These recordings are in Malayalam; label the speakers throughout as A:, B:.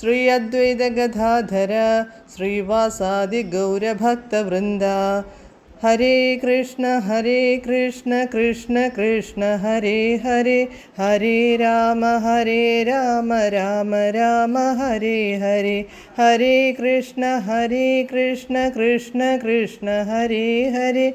A: श्री अद्वैतगदाधर श्रीवासादिगौरभक्तवृन्द। हरे कृष्ण हरे कृष्ण कृष्ण कृष्ण, हरे हरे। हरे राम हरे राम राम राम, हरे हरे। हरे कृष्ण हरे कृष्ण कृष्ण कृष्ण, हरे हरे।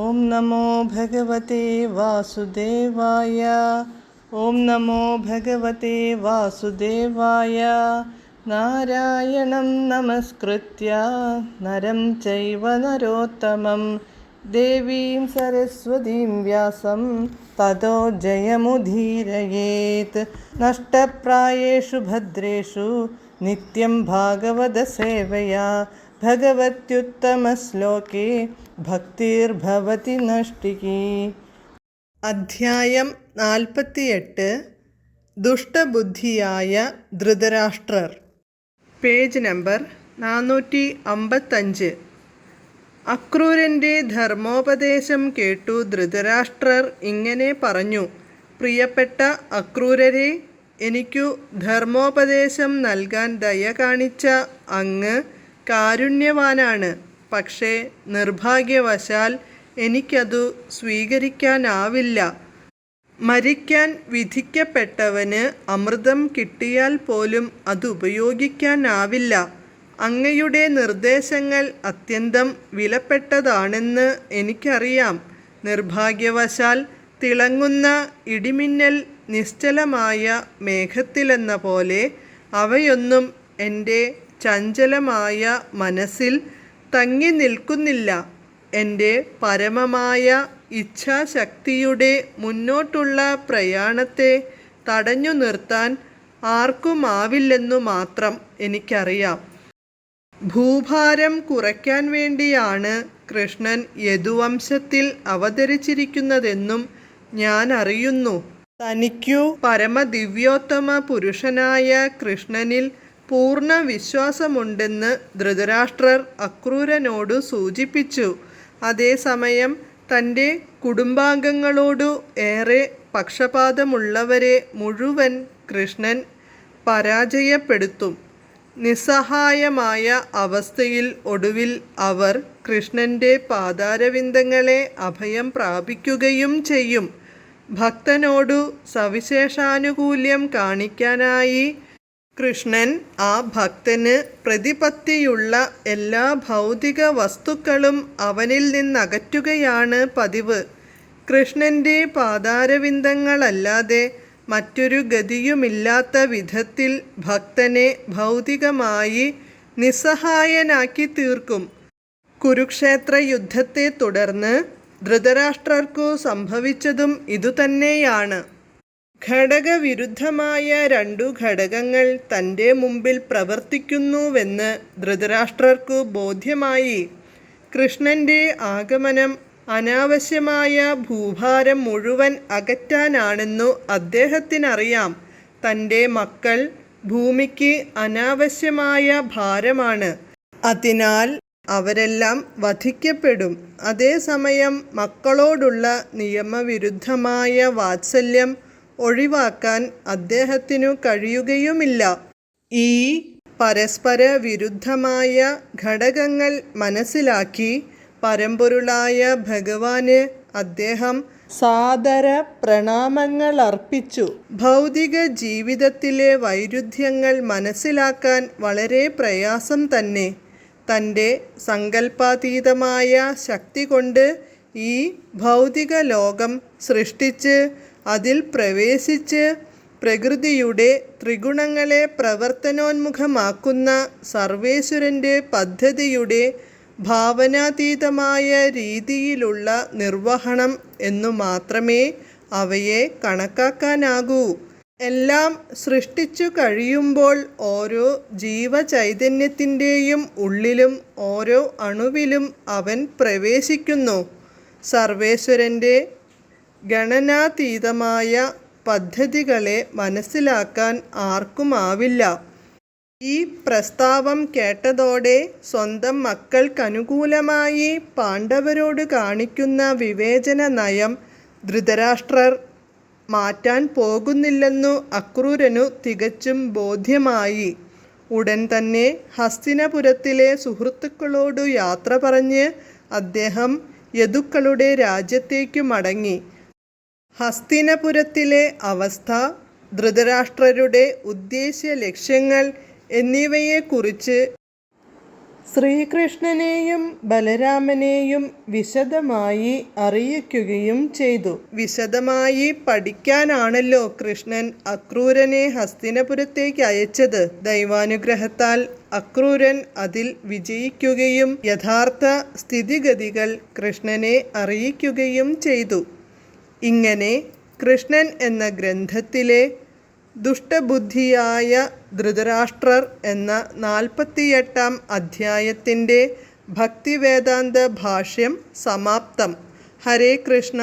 A: ॐ नमो भगवते वासुदेवाय। ॐ नमो भगवते वासुदेवाय। नारायणं नमस्कृत्य नरं चैव नरोत्तमं। देवीं सरस्वतीं व्यासं ततो जयमुदीरयेत्। नष्टप्रायेषु भद्रेषु नित्यं भागवतसेवया ഭഗവത്യുത്തമശ്ലോകേ ഭക്തിർഭവതി നഷ്ടികീ അധ്യായം നാൽപ്പത്തിയെട്ട് ദുഷ്ടബുദ്ധിയായ ധൃതരാഷ്ട്രർ. പേജ് നമ്പർ നാനൂറ്റി അമ്പത്തഞ്ച് അക്രൂരന്റെ ധർമ്മോപദേശം കേട്ടു ധൃതരാഷ്ട്രർ ഇങ്ങനെ പറഞ്ഞു പ്രിയപ്പെട്ട അക്രൂരരെ എനിക്കു ധർമ്മോപദേശം നൽകാൻ ദയ കാണിച്ച അങ്ങ് കാരുണ്യവാനാണ്. പക്ഷേ നിർഭാഗ്യവശാൽ എനിക്കതു സ്വീകരിക്കാനാവില്ല. മരിക്കാൻ വിധിക്കപ്പെട്ടവന് അമൃതം കിട്ടിയാൽ പോലും അത് ഉപയോഗിക്കാനാവില്ല. അങ്ങയുടെ നിർദ്ദേശങ്ങൾ അത്യന്തം വിലപ്പെട്ടതാണെന്ന് എനിക്കറിയാം. നിർഭാഗ്യവശാൽ തിളങ്ങുന്ന ഇടിമിന്നൽ നിശ്ചലമായ മേഘത്തിലെന്ന പോലെ അവയൊന്നും എന്റെ ചഞ്ചലമായ മനസ്സിൽ തങ്ങി നിൽക്കുന്നില്ല. എന്റെ പരമമായ ഇച്ഛാശക്തിയുടെ മുന്നോട്ടുള്ള പ്രയാണത്തെ തടഞ്ഞു നിർത്താൻ ആർക്കുമാവില്ലെന്നു മാത്രം എനിക്കറിയാം. ഭൂഭാരം കുറയ്ക്കാൻ വേണ്ടിയാണ് കൃഷ്ണൻ യദുവംശത്തിൽ അവതരിച്ചിരിക്കുന്നതെന്നും ഞാൻ അറിയുന്നു. തനിക്കു പരമദിവ്യോത്തമ പുരുഷനായ കൃഷ്ണനിൽ പൂർണ വിശ്വാസമുണ്ടെന്ന് ധൃതരാഷ്ട്രർ അക്രൂരനോടു സൂചിപ്പിച്ചു. അതേസമയം തന്റെ കുടുംബാംഗങ്ങളോടു ഏറെ പക്ഷപാതമുള്ളവരെ മുഴുവൻ കൃഷ്ണൻ പരാജയപ്പെടുത്തും. നിസ്സഹായമായ അവസ്ഥയിൽ ഒടുവിൽ അവർ കൃഷ്ണന്റെ പാതാരവിന്ദങ്ങളെ അഭയം പ്രാപിക്കുകയും ചെയ്യും. ഭക്തനോടു സവിശേഷാനുകൂല്യം കാണിക്കാനായി കൃഷ്ണൻ ആ ഭക്തന് പ്രതിപത്തിയുള്ള എല്ലാ ഭൗതിക വസ്തുക്കളും അവനിൽ നിന്നകറ്റുകയാണ് പതിവ്. കൃഷ്ണന്റെ പാതാരവിന്ദങ്ങളല്ലാതെ മറ്റൊരു ഗതിയുമില്ലാത്ത വിധത്തിൽ ഭക്തനെ ഭൗതികമായി നിസ്സഹായനാക്കി തീർക്കും കുരുക്ഷേത്ര യുദ്ധത്തെ തുടർന്ന് ധൃതരാഷ്ട്രർക്കു സംഭവിച്ചതും ഇതുതന്നെയാണ്. ഘടകവിരുദ്ധമായ രണ്ടു ഘടകങ്ങൾ തന്റെ മുമ്പിൽ പ്രവർത്തിക്കുന്നുവെന്ന് ധൃതരാഷ്ട്രർക്കു ബോധ്യമായി. കൃഷ്ണന്റെ ആഗമനം അനാവശ്യമായ ഭൂഭാരം മുഴുവൻ അകറ്റാനാണെന്നു അദ്ദേഹത്തിനറിയാം. തന്റെ മക്കൾ ഭൂമിക്ക് അനാവശ്യമായ ഭാരമാണ്. അതിനാൽ അവരെല്ലാം വധിക്കപ്പെടും. അതേസമയം മക്കളോടുള്ള നിയമവിരുദ്ധമായ വാത്സല്യം ഒഴിവാക്കാൻ അദ്ദേഹത്തിനു കഴിയുകയുമില്ല. ഈ പരസ്പര വിരുദ്ധമായ ഘടകങ്ങൾ മനസ്സിലാക്കി പരമ്പൊരുളായ ഭഗവാന് അദ്ദേഹം സാദര പ്രണാമങ്ങൾ അർപ്പിച്ചു ഭൗതിക ജീവിതത്തിലെ വൈരുദ്ധ്യങ്ങൾ മനസ്സിലാക്കാൻ വളരെ പ്രയാസം തന്നെ. തന്റെ സങ്കല്പാതീതമായ ശക്തി കൊണ്ട് ഈ ഭൗതിക ലോകം സൃഷ്ടിച്ച് അതിൽ പ്രവേശിച്ച് പ്രകൃതിയുടെ ത്രിഗുണങ്ങളെ പ്രവർത്തനോന്മുഖമാക്കുന്ന സർവേശ്വരന്റെ പദ്ധതിയുടെ ഭാവനാതീതമായ രീതിയിലുള്ള നിർവഹണം എന്നു മാത്രമേ അവയെ കണക്കാക്കാനാകൂ. എല്ലാം സൃഷ്ടിച്ചു കഴിയുമ്പോൾ ഓരോ ജീവചൈതന്യത്തിന്റെയും ഉള്ളിലും ഓരോ അണുവിലും അവൻ പ്രവേശിക്കുന്നു. സർവേശ്വരന്റെ ഗണനാതീതമായ പദ്ധതികളെ മനസ്സിലാക്കാൻ ആർക്കുമാവില്ല. ഈ പ്രസ്താവം കേട്ടതോടെ സ്വന്തം മക്കൾക്കനുകൂലമായി പാണ്ഡവരോട് കാണിക്കുന്ന വിവേചന നയം ധൃതരാഷ്ട്രർ മാറ്റാൻ പോകുന്നില്ലെന്നു അക്രൂരനു തികച്ചും ബോധ്യമായി. ഉടൻ തന്നെ ഹസ്തിനപുരത്തിലെ സുഹൃത്തുക്കളോടു യാത്ര പറഞ്ഞ് അദ്ദേഹം യദുക്കളുടെ രാജ്യത്തേക്കു മടങ്ങി. ഹസ്തിനപുരത്തിലെ അവസ്ഥ ധൃതരാഷ്ട്രരുടെ ഉദ്ദേശ്യ ലക്ഷ്യങ്ങൾ എന്നിവയെക്കുറിച്ച് ശ്രീകൃഷ്ണനെയും ബലരാമനെയും വിശദമായി അറിയിക്കുകയും ചെയ്തു. വിശദമായി പഠിക്കാനാണല്ലോ കൃഷ്ണൻ അക്രൂരനെ ഹസ്തിനപുരത്തേക്ക് അയച്ചത്. ദൈവാനുഗ്രഹത്താൽ അക്രൂരൻ അതിൽ വിജയിക്കുകയും യഥാർത്ഥ സ്ഥിതിഗതികൾ കൃഷ്ണനെ അറിയിക്കുകയും ചെയ്തു. ഇങ്ങനെ കൃഷ്ണൻ എന്ന ഗ്രന്ഥത്തിലെ ദുഷ്ടബുദ്ധിയായ ധൃതരാഷ്ട്രർ എന്ന നാൽപ്പത്തിയെട്ടാം അധ്യായത്തിന്റെ ഭക്തിവേദാന്ത ഭാഷ്യം സമാപ്തം. ഹരേ കൃഷ്ണ.